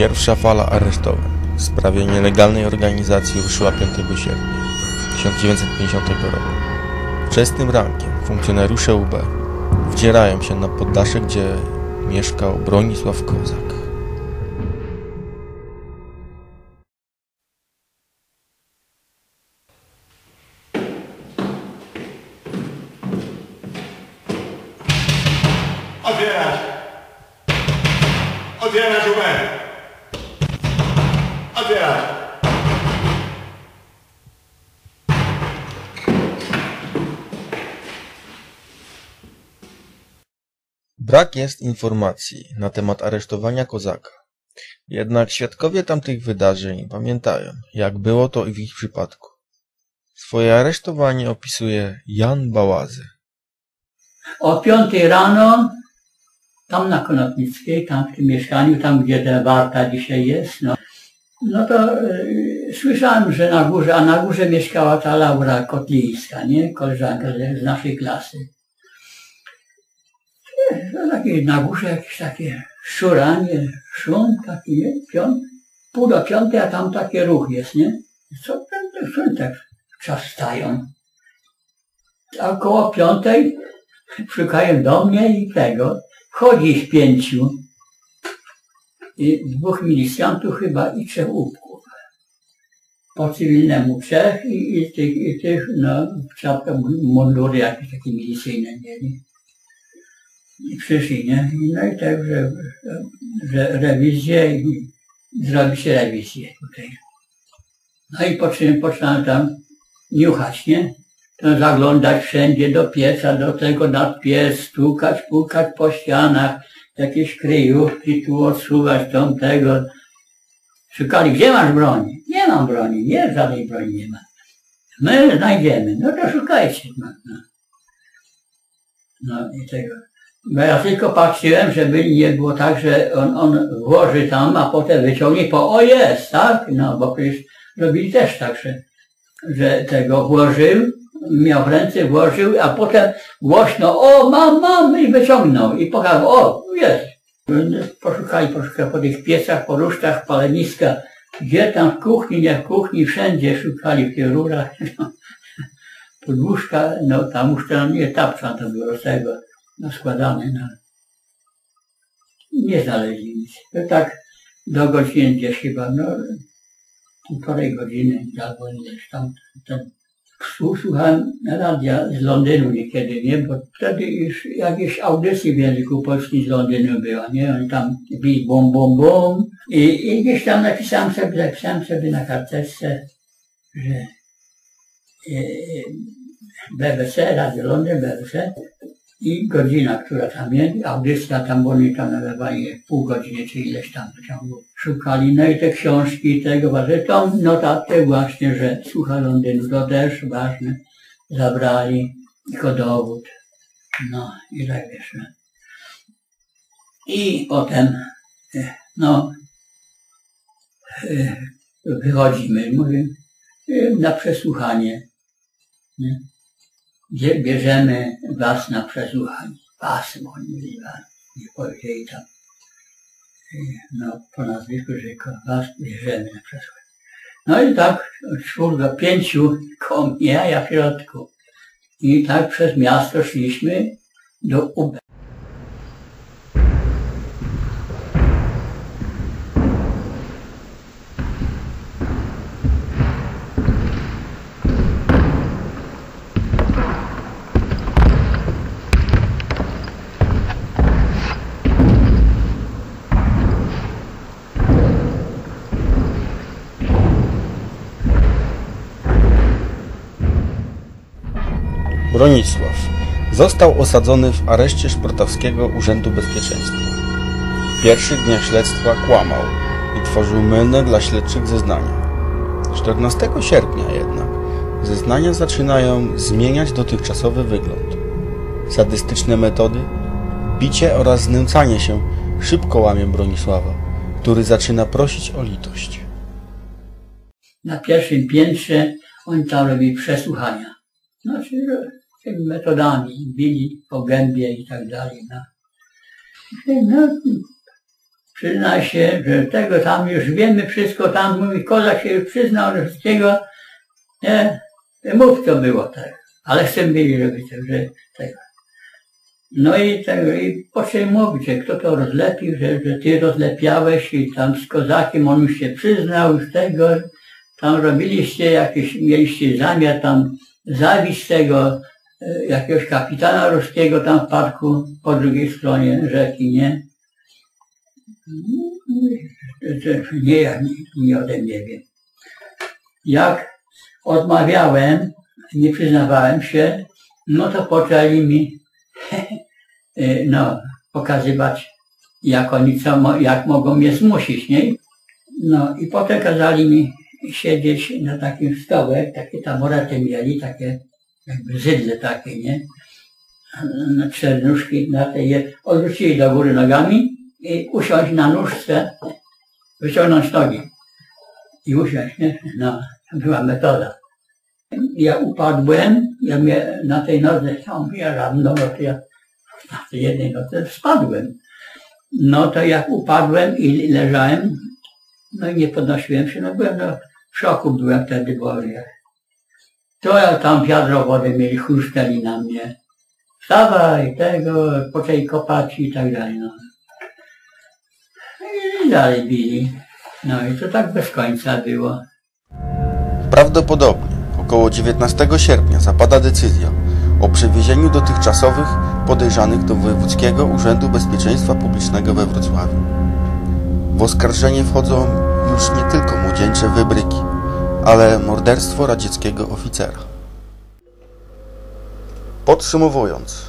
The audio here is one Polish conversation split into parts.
Pierwsza fala aresztowań w sprawie nielegalnej organizacji ruszyła 5 sierpnia 1950 roku. Wczesnym rankiem funkcjonariusze UB wdzierają się na poddasze, gdzie mieszkał Bronisław Kozak. Brak jest informacji na temat aresztowania Kozaka. Jednak świadkowie tamtych wydarzeń pamiętają, jak było to i w ich przypadku. Swoje aresztowanie opisuje Jan Bałazy. O 5 rano, tam na Konopnickiej, tam w tym mieszkaniu, tam gdzie ta warta dzisiaj jest, no, no to y, słyszałem, że na górze, a na górze mieszkała ta Laura Kotlińska, nie? Koleżanka z naszej klasy. No, takie, na górze jakieś takie szuranie, szum taki, nie? Piąt, pół do piątej, a tam taki ruch jest, nie? Co ten, ten, tak czas stają. A około piątej szukają do mnie i tego. Wchodzi ich pięciu. I dwóch milicjantów chyba i trzech łupków. Po cywilnemu trzech i, i, tych, i tych, no, w czapkach mundury jakieś takie milicyjne mieli. I przyszli, nie? No i tak, że, że rewizję i zrobi się rewizję tutaj. No i po czym poczynałem tam niuchać, nie? To zaglądać wszędzie do pieca, do tego nad piec, stukać, pukać po ścianach, jakieś kryjówki tu odsuwać, tą tego. Szukali, gdzie masz broń? Nie mam broni, nie, żadnej broni nie ma. My znajdziemy, no to szukajcie. No, no. no i tego. Bo ja tylko patrzyłem, żeby nie było tak, że on, on włoży tam, a potem wyciągnie po, o jest, tak? No, bo przecież robili też tak, że, że tego włożył, miał w ręce, włożył, a potem głośno, o mam, mam i wyciągnął i pokazał, o jest. Poszukali, poszukali po tych piecach, po rusztach, paleniska, gdzie tam w kuchni, nie w kuchni, wszędzie szukali w tych rurach. Pod łóżka, no tam łóżka, no, nie tapca to było z tego, no składane, no. Nie znaleźli nic. Tak do godziny gdzieś chyba, no półtorej godziny albo ileś tam ten Słuchałem radia z Londynu niekiedy, nie? Bo wtedy już jakieś audycje w języku polskim z Londynu była, nie? Oni tam bili bum, bum, bum. I, I gdzieś tam napisałem sobie, zapisałem sobie na karteczce, że e, BBC, Radio Londyn, BBC i godzina, która tam jest, audycja tam, bo oni tam nagrywali pół godziny czy ileś tam w ciągu. Szukali, no i te książki tego, że tą notatkę właśnie, że słucha Londynu, to też ważne, zabrali jako dowód. No i tak wiesz. No. I potem, e, no, e, wychodzimy, mówię, e, na przesłuchanie. Nie? Bierzemy was na przesłuchanie. Was, bo oni. Nie powiedzieli tam. No, po nazwisku rzekł, was bierzemy na przesłuchanie. No i tak, czwórka, pięciu koło mnie, a ja w środku. I tak przez miasto szliśmy do UB. Bronisław został osadzony w areszcie Szprotowskiego Urzędu Bezpieczeństwa. W pierwszych dniach śledztwa kłamał i tworzył mylne dla śledczych zeznania. 14 sierpnia jednak zeznania zaczynają zmieniać dotychczasowy wygląd. Sadystyczne metody, bicie oraz znęcanie się szybko łamie Bronisława, który zaczyna prosić o litość. Na pierwszym piętrze oni tam robili przesłuchania. Znaczy, tymi metodami bili po gębie i tak dalej. No. No, przyzna się, że tego tam już wiemy wszystko, tam mówi, kozak się już przyznał do wszystkiego, nie, mów co było tak, ale wiedzieć, żeby to, że tego. No i, tego, i poczęli mówić, że kto to rozlepił, że, że ty rozlepiałeś i tam z kozakiem on już się przyznał z tego, tam robiliście jakieś, mieliście zamiar tam zabić tego jakiegoś kapitana ruskiego tam w parku po drugiej stronie rzeki, nie? Nie, ja nie, ode mnie wiem. Jak odmawiałem, nie przyznawałem się, no to poczęli mi e, no, pokazywać, jak oni co, jak mogą mnie zmusić, nie? No i potem kazali mi siedzieć na takim stołek, takie tamorety mieli, takie jakby zydle takie, nie? Na cztery nóżki, na tej je odwrócili do góry nogami i usiąść na nóżce, wyciągnąć nogi i usiąść, nie? No, była metoda. Ja upadłem, ja mnie na tej nodze tam ja no to ja na tej jednej nodze spadłem. No to jak upadłem i leżałem, no i nie podnosiłem się, no byłem no, w szoku byłem wtedy, bo to ja tam wiadro wody mieli, chlusnęli na mnie. Wstawaj, tego, poczęli kopać i tak dalej, no. I dalej bili. No i to tak bez końca było. Prawdopodobnie około 19 sierpnia zapada decyzja o przewiezieniu dotychczasowych podejrzanych do Wojewódzkiego Urzędu Bezpieczeństwa Publicznego we Wrocławiu. W oskarżenie wchodzą już nie tylko młodzieńcze wybryki, ale morderstwo radzieckiego oficera. Podsumowując,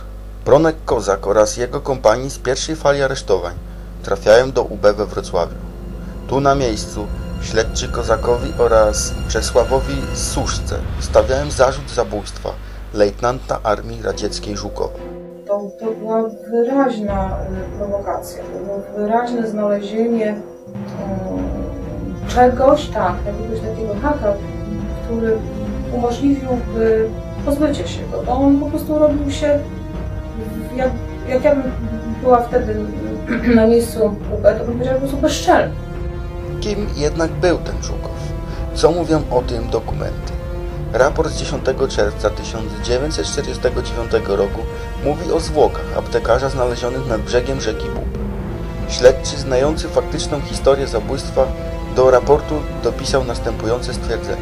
Bronek Kozak oraz jego kompanii z pierwszej fali aresztowań trafiają do UB we Wrocławiu. Tu na miejscu śledczy Kozakowi oraz Czesławowi Suszce stawiają zarzut zabójstwa lejtnanta Armii Radzieckiej Żukowa. To, to była wyraźna y, prowokacja, to było wyraźne znalezienie y, czegoś, tak, jakiegoś takiego haka, który umożliwiłby pozbycie się go. To on po prostu robił się, jak, jak ja bym była wtedy na miejscu UB, to bym powiedziała po prostu bezczelny. Kim jednak był ten Żukow? Co mówią o tym dokumenty? Raport z 10 czerwca 1949 roku mówi o zwłokach aptekarza znalezionych nad brzegiem rzeki Bób. Śledczy znający faktyczną historię zabójstwa do raportu dopisał następujące stwierdzenie.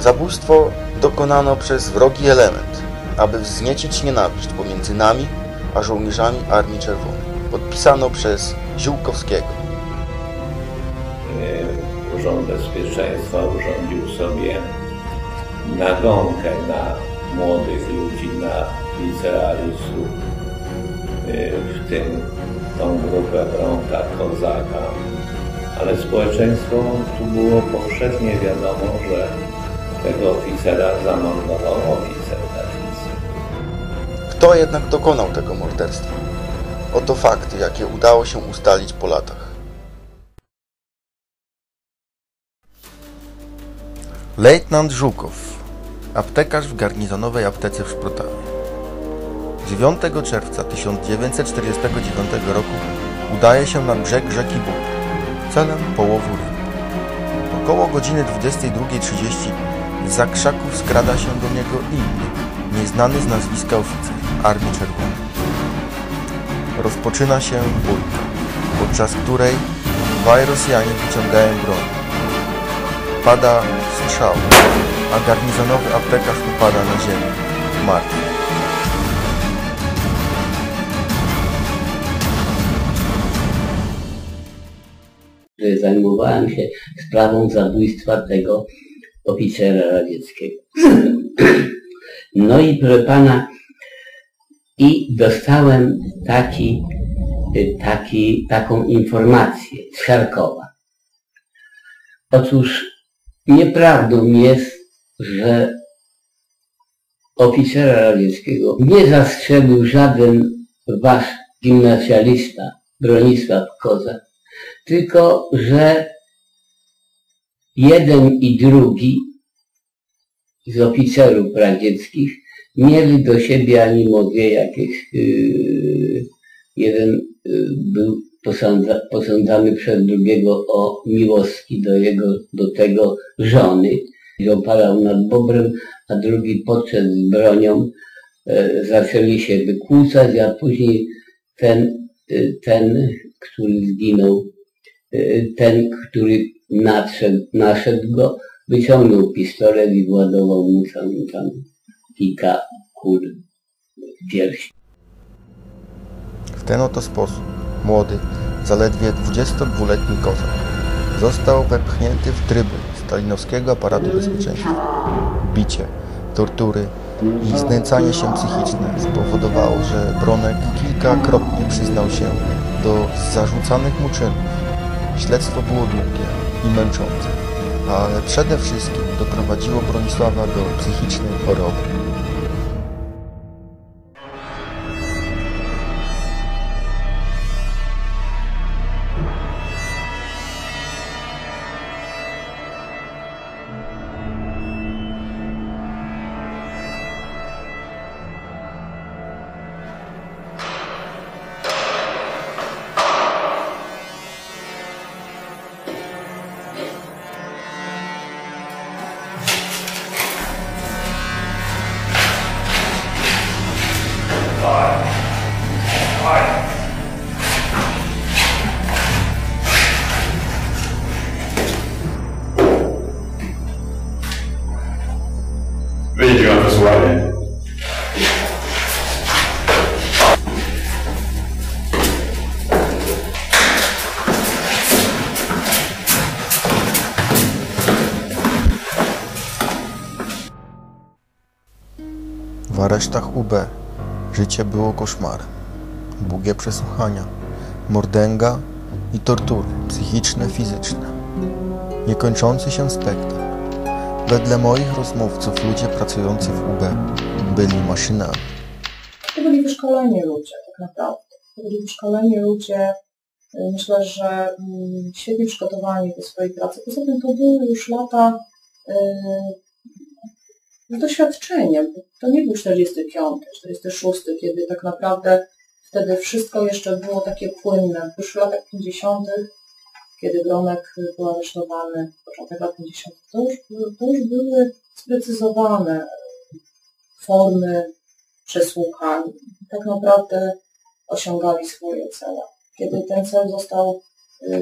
Zabójstwo dokonano przez wrogi element, aby wzniecić nienawiść pomiędzy nami a żołnierzami Armii Czerwonej. Podpisano przez Ziółkowskiego. Urząd Bezpieczeństwa urządził sobie nagonkę na młodych ludzi, na licealistów, e, w tym tą grupę Bronka Kozaka. Ale społeczeństwo tu było powszechnie wiadomo, że tego oficera zamordował oficer Dawicy. Kto jednak dokonał tego morderstwa? Oto fakty, jakie udało się ustalić po latach. Lejtnant Żukow, aptekarz w garnizonowej aptece w Szprotawie. 9 czerwca 1949 roku udaje się na brzeg rzeki Bóg celem połowu ryb. Około godziny 22.30 za krzaków skrada się do niego inny, nieznany z nazwiska oficer Armii Czerwonej. Rozpoczyna się bójka, podczas której dwaj Rosjanie wyciągają broń. Pada strzał, a garnizonowy aptekarz upada na ziemię, martwy. Zajmowałem się sprawą zabójstwa tego oficera radzieckiego. No i proszę pana, i dostałem taki, taki, taką informację z Charkowa. Otóż nieprawdą jest, że oficera radzieckiego nie zastrzelił żaden wasz gimnazjalista Bronisław Kozak, tylko że jeden i drugi z oficerów radzieckich mieli do siebie animowie jakieś, yy, jeden yy, był posądza, posądzany przez drugiego o miłości do jego, do tego żony i opalał nad bobrem, a drugi podszedł z bronią, e, zaczęli się wykłócać, a później ten, e, ten, który zginął, ten, który nadszedł, naszedł go, wyciągnął pistolet i władował mu tam, tam kilka kul w piersi. W ten oto sposób młody, zaledwie 22-letni kozak został wepchnięty w tryby stalinowskiego aparatu bezpieczeństwa. Bicie, tortury i znęcanie się psychiczne spowodowało, że Bronek kilkakrotnie przyznał się do zarzucanych mu czynów. Śledztwo było długie i męczące, ale przede wszystkim doprowadziło Bronisława do psychicznej choroby. Aresztach UB życie było koszmarem. Długie przesłuchania, mordęga i tortury psychiczne, fizyczne. Niekończący się spektakl. Wedle moich rozmówców ludzie pracujący w UB byli maszynami. To byli wyszkoleni ludzie, tak naprawdę. To byli wyszkoleni ludzie, y, myślę, że mm, świetnie przygotowani do swojej pracy. Poza tym to były już lata y, z doświadczeniem. To nie był 45, 46, kiedy tak naprawdę wtedy wszystko jeszcze było takie płynne. Już w latach 50., kiedy Gronek był aresztowany, początek lat 50., to już, to już były sprecyzowane formy przesłuchań. Tak naprawdę osiągali swoje cele. Kiedy ten cel został y,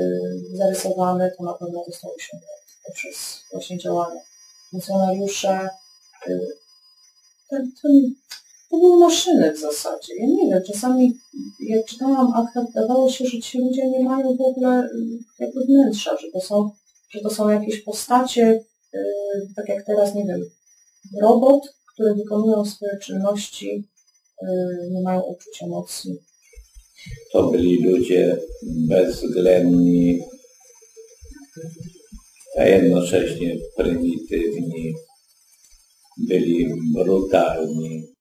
zarysowany, to na pewno został osiągnięty poprzez właśnie działania funkcjonariusze. Y, to, to, to były maszyny w zasadzie. Ja nie wiem, czasami jak czytałam akta, wydawało się, że ci ludzie nie mają w ogóle jakby wnętrza, że to są, że to są jakieś postacie, y, tak jak teraz, nie wiem, robot, które wykonują swoje czynności, y, nie mają uczuć emocji. To byli ludzie bezwzględni, a jednocześnie prymitywni, byli brutalni.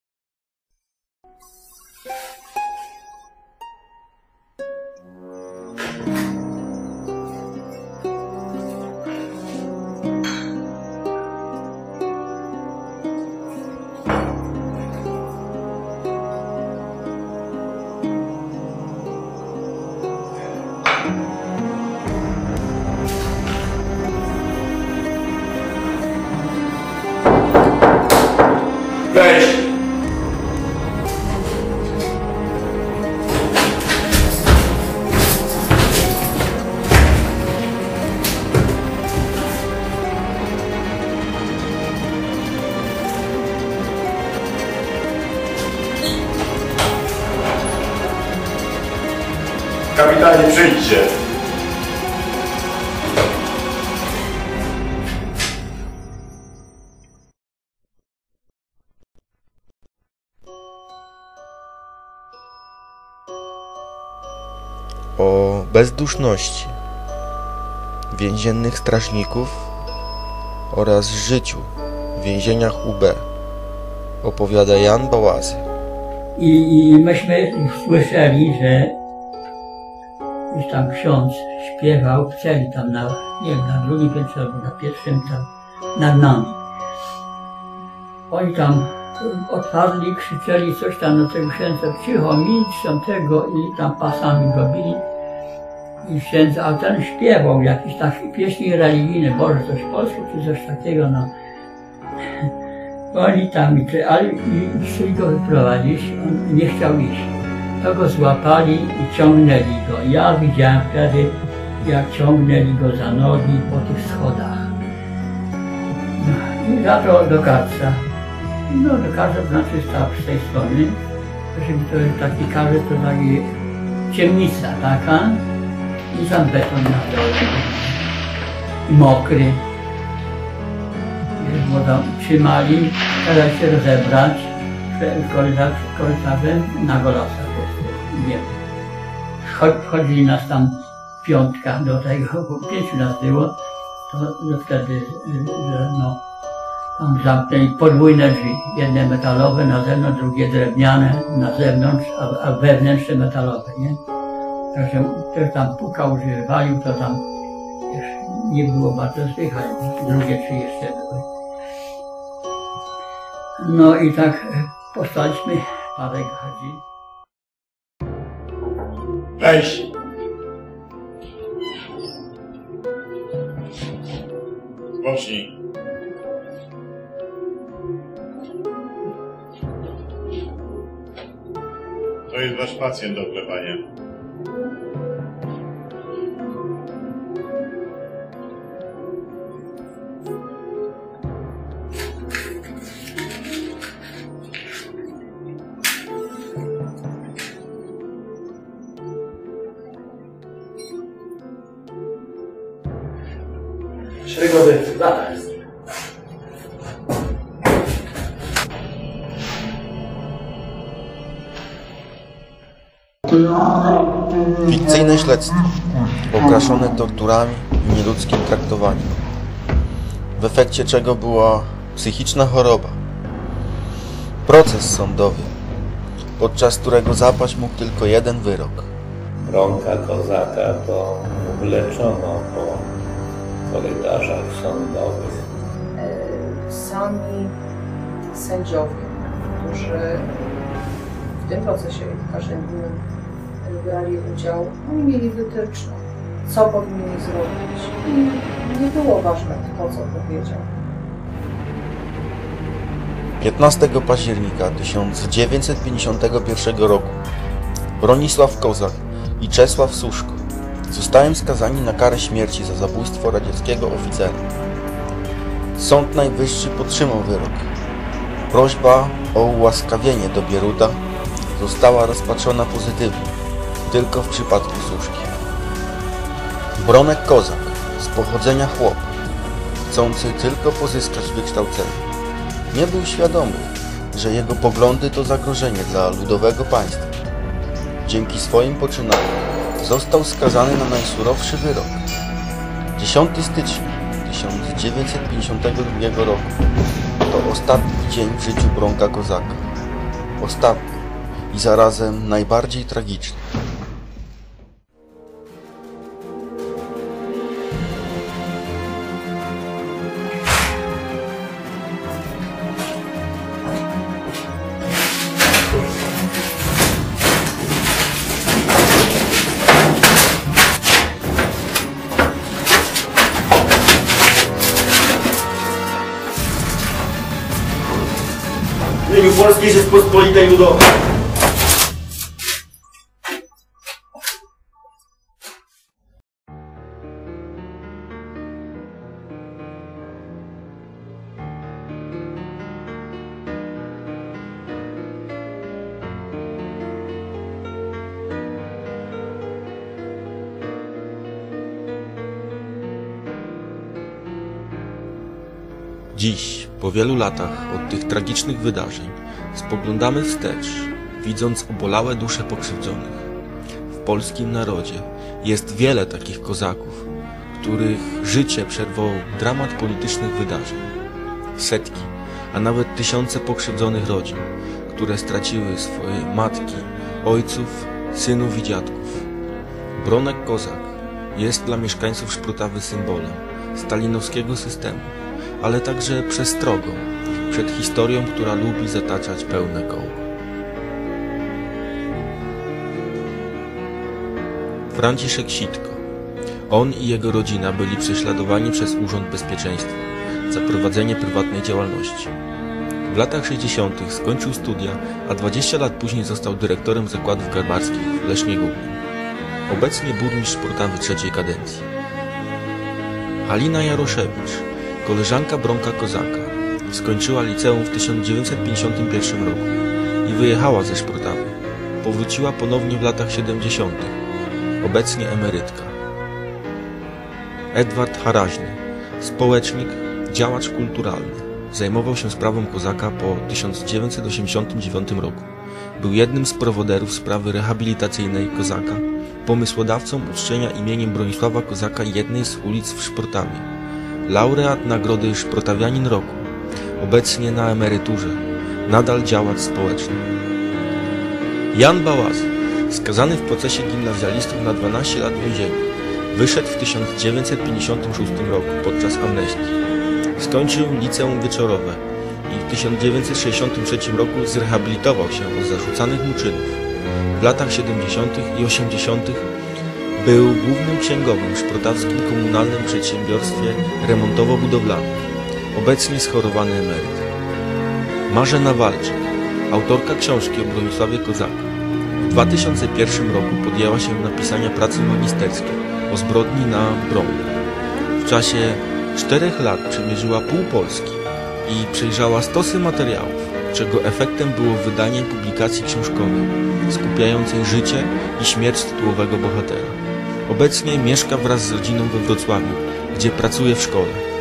Przyjdźcie. O bezduszności więziennych strażników oraz życiu w więzieniach UB opowiada Jan Bałazy. I, I myśmy słyszeli, że gdzieś tam ksiądz śpiewał w celi tam na, nie wiem, na drugim piętrze albo na pierwszym tam nad nami. Oni tam otwarli, krzyczeli coś tam na tego księdza, cicho, milcz tam tego i tam pasami go bili. i księdza, a ten śpiewał jakieś takie pieśni religijne, Boże, coś polskie czy coś takiego, no. Oni tam, i ale i chcieli go wyprowadzić, on nie chciał iść. To go złapali i ciągnęli go. Ja widziałem wtedy, jak ciągnęli go za nogi po tych schodach. No, I za to do karca. No do karca znaczy stał z tej strony. To jest taki karze, to taki ciemnica taka i tam beton na dole. I mokry. Bo tam trzymali, teraz się rozebrać korytarzem na golasa. Nie Wchodzili nas tam piątka do tego, bo pięciu nas było, to, to wtedy, y, że no, tam zamknęli podwójne drzwi. Jedne metalowe na zewnątrz, drugie drewniane na zewnątrz, a, a wewnętrzne metalowe, nie? Także ktoś tam pukał, że walił, to tam nie było bardzo słychać. Drugie trzy jeszcze były. No i tak e, postaliśmy parę godzin. Weź! Spocznij. To jest wasz pacjent do wklepania. Szeregowy zadań. Fikcyjne śledztwo, okraszone torturami i nieludzkim traktowaniem, w efekcie czego była psychiczna choroba. Proces sądowy, podczas którego zapaść mógł tylko jeden wyrok. Bronka kozaka to wleczono korytarzach sądowych. e, sami sędziowie, którzy w tym procesie karzędnym brali udział, oni mieli wytyczne, co powinni zrobić. I nie było ważne, kto co powiedział. 15 października 1951 roku Bronisław Kozak i Czesław Suszko zostałem skazani na karę śmierci za zabójstwo radzieckiego oficera. Sąd Najwyższy podtrzymał wyrok. Prośba o ułaskawienie do Bieruta została rozpatrzona pozytywnie, tylko w przypadku Suszki. Bronek Kozak, z pochodzenia chłop, chcący tylko pozyskać wykształcenie, nie był świadomy, że jego poglądy to zagrożenie dla ludowego państwa. Dzięki swoim poczynaniom został skazany na najsurowszy wyrok. 10 stycznia 1952 roku to ostatni dzień w życiu Bronka Kozaka. Ostatni i zarazem najbardziej tragiczny. Rzeczpospolitej Ludowej. Dziś, po wielu latach od tych tragicznych wydarzeń, spoglądamy wstecz, widząc obolałe dusze pokrzywdzonych. W polskim narodzie jest wiele takich kozaków, których życie przerwał dramat politycznych wydarzeń. Setki, a nawet tysiące pokrzywdzonych rodzin, które straciły swoje matki, ojców, synów i dziadków. Bronek Kozak jest dla mieszkańców Szprutawy symbolem stalinowskiego systemu, ale także przestrogą przed historią, która lubi zataczać pełne koło. Franciszek Sitko On i jego rodzina byli prześladowani przez Urząd Bezpieczeństwa za prowadzenie prywatnej działalności. W latach 60. skończył studia, a 20 lat później został dyrektorem zakładów garbarskich w Lesznie Górnym. Obecnie burmistrz Portawy trzeciej kadencji. Halina Jaroszewicz, koleżanka Bronka Kozaka, skończyła liceum w 1951 roku i wyjechała ze Szprotawy. Powróciła ponownie w latach 70. Obecnie emerytka. Edward Haraźny, społecznik, działacz kulturalny. Zajmował się sprawą Kozaka po 1989 roku. Był jednym z prowoderów sprawy rehabilitacyjnej Kozaka, pomysłodawcą uczczenia imieniem Bronisława Kozaka jednej z ulic w Szprotawie. Laureat nagrody Szprotawianin Roku. Obecnie na emeryturze. Nadal działacz społeczny. Jan Bałaz, skazany w procesie gimnazjalistów na 12 lat więzienia, wyszedł w 1956 roku podczas amnestii. Skończył liceum wieczorowe i w 1963 roku zrehabilitował się od zarzucanych mu czynów. W latach 70. i 80. był głównym księgowym w szprotawskim komunalnym przedsiębiorstwie remontowo-budowlanym. Obecnie schorowany emeryt. Marzena Walczyk, autorka książki o Bronisławie Kozaku. W 2001 roku podjęła się napisania pracy magisterskiej o zbrodni na Bromie. W czasie czterech lat przemierzyła pół Polski i przejrzała stosy materiałów, czego efektem było wydanie publikacji książkowej skupiającej życie i śmierć tytułowego bohatera. Obecnie mieszka wraz z rodziną we Wrocławiu, gdzie pracuje w szkole.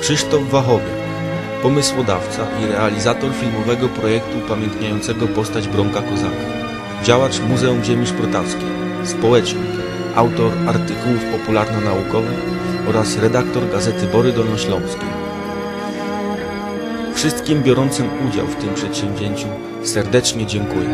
Krzysztof Wachowiak, pomysłodawca i realizator filmowego projektu upamiętniającego postać Bronka Kozaka, działacz Muzeum Ziemi Szprotawskiej, społecznik, autor artykułów popularno-naukowych oraz redaktor gazety Bory Dolnośląskiej. Wszystkim biorącym udział w tym przedsięwzięciu serdecznie dziękuję.